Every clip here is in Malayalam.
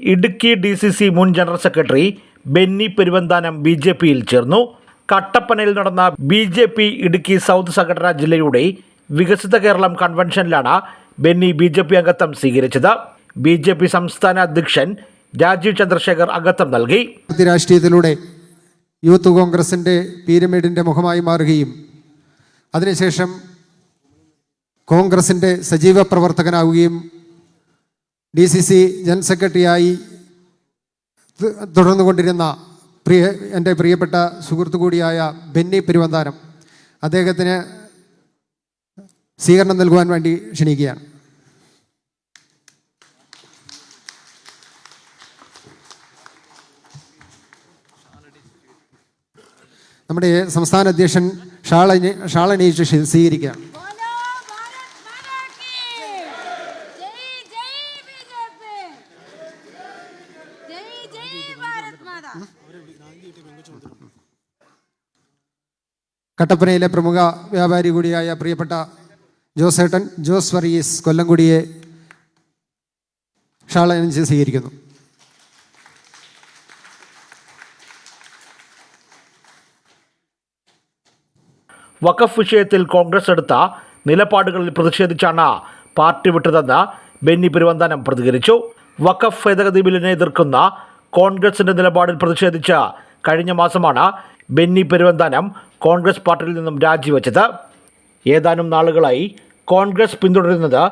ഇടുക്കി ഡി സി സി മുൻ general secretary Benny Peruvanthanam B J പിയിൽ ചേർന്നു. കട്ടപ്പനയിൽ നടന്ന B J P Idukki south സംഘടനാ ജില്ലയുടെ വികസിത കേരളം കൺവെൻഷനിലാണ് ബെന്നി ബി ജെ പി അംഗത്വം സ്വീകരിച്ചത്. ബി ജെ പി സംസ്ഥാന അധ്യക്ഷൻ രാജീവ് ചന്ദ്രശേഖർ അംഗത്വം നൽകി. രാഷ്ട്രീയത്തിലൂടെ യൂത്ത് കോൺഗ്രസിന്റെ പീരമിഡിന്റെ മുഖമായി മാറുകയും അതിനുശേഷം കോൺഗ്രസിന്റെ സജീവ പ്രവർത്തകനാവുകയും ഡി സി സി ജനറൽ സെക്രട്ടറിയായി തുടർന്നു തുടർന്നുകൊണ്ടിരുന്ന പ്രിയ എന്റെ പ്രിയപ്പെട്ട സുഹൃത്തു കൂടിയായ ബെന്നി പെരുവന്താനം അദ്ദേഹത്തിന് സ്വീകരണം നൽകുവാൻ വേണ്ടി ക്ഷണിക്കുകയാണ്. നമ്മുടെ സംസ്ഥാന അധ്യക്ഷൻ ഷാളനി ഷാളനീച്ച് സ്വീകരിക്കുകയാണ്. കട്ടപ്പനയിലെ പ്രമുഖ വ്യാപാരി കൂടിയായ പ്രിയപ്പെട്ട ജോസേട്ടൻ ജോസ് വർഗീസ് കൊല്ലംകുടിയെ ഷാളനിച്ച് സ്വീകരിക്കുന്നു. വഖഫ് വിഷയത്തിൽ കോൺഗ്രസ് എടുത്ത നിലപാടുകളിൽ പ്രതിഷേധിച്ചാണ് പാർട്ടി വിട്ടതെന്ന് ബെന്നി പെരുവന്താനം പ്രതികരിച്ചു. വഖഫ് ഭേദഗതി ബില്ലിനെ എതിർക്കുന്ന കോൺഗ്രസിന്റെ നിലപാടിൽ പ്രതിഷേധിച്ച് കഴിഞ്ഞ മാസമാണ് ബെന്നി പെരുവന്താനം കോൺഗ്രസ് പാർട്ടിയിൽ നിന്നും രാജിവെച്ചത്. ഏതാനും നാളുകളായി കോൺഗ്രസ് പിന്തുടരുന്നത്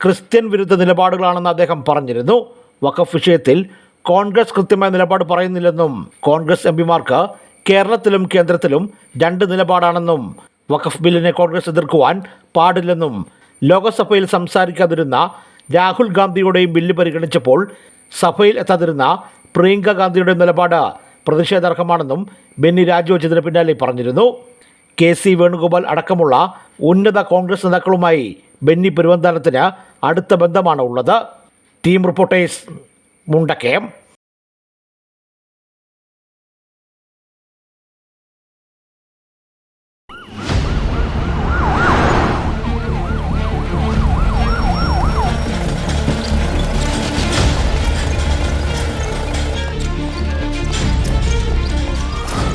ക്രിസ്ത്യൻ വിരുദ്ധ നിലപാടുകളാണെന്ന് അദ്ദേഹം പറഞ്ഞിരുന്നു. വഖഫ് വിഷയത്തിൽ കോൺഗ്രസ് കൃത്യമായ നിലപാട് പറയുന്നില്ലെന്നും കോൺഗ്രസ് എം പിമാർക്ക് കേരളത്തിലും കേന്ദ്രത്തിലും രണ്ട് നിലപാടാണെന്നും വഖഫ് ബില്ലിനെ കോൺഗ്രസ് എതിർക്കുവാൻ പാടില്ലെന്നും ലോകസഭയിൽ സംസാരിക്കാതിരുന്ന രാഹുൽ ഗാന്ധിയുടെയും ബില്ല് പരിഗണിച്ചപ്പോൾ സഭയിൽ എത്താതിരുന്ന പ്രിയങ്ക ഗാന്ധിയുടെ നിലപാട് പ്രതിഷേധാർഹമാണെന്നും ബെന്നി രാജിവെച്ചതിന് പിന്നാലെ പറഞ്ഞിരുന്നു. കെ സി വേണുഗോപാൽ അടക്കമുള്ള ഉന്നത കോൺഗ്രസ് നേതാക്കളുമായി ബെന്നി പെരുവന്താനത്തിന് അടുത്ത ബന്ധമാണ് ഉള്ളത് ടീം റിപ്പോർട്ടേഴ്സ് മുണ്ടക്കയം.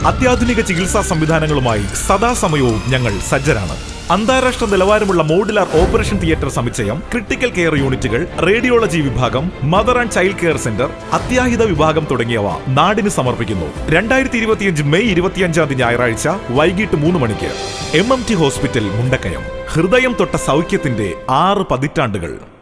അത്യാധുനിക ചികിത്സാ സംവിധാനങ്ങളുമായി സദാസമയവും ഞങ്ങൾ സജ്ജരാണ്. അന്താരാഷ്ട്ര നിലവാരമുള്ള മോഡുലാർ ഓപ്പറേഷൻ തിയേറ്റർ സമുച്ചയം ക്രിട്ടിക്കൽ കെയർ യൂണിറ്റുകൾ റേഡിയോളജി വിഭാഗം mother and child care centre അത്യാഹിത വിഭാഗം തുടങ്ങിയവ നാടിന് സമർപ്പിക്കുന്നു. രണ്ടായിരത്തി ഇരുപത്തിയഞ്ച് മെയ് ഇരുപത്തിയഞ്ചാം തീയതി ഞായറാഴ്ച വൈകിട്ട് മൂന്ന് മണിക്ക്. M M T hospital Mundakayam. ഹൃദയം തൊട്ട സൗഖ്യത്തിന്റെ ആറ് പതിറ്റാണ്ടുകൾ.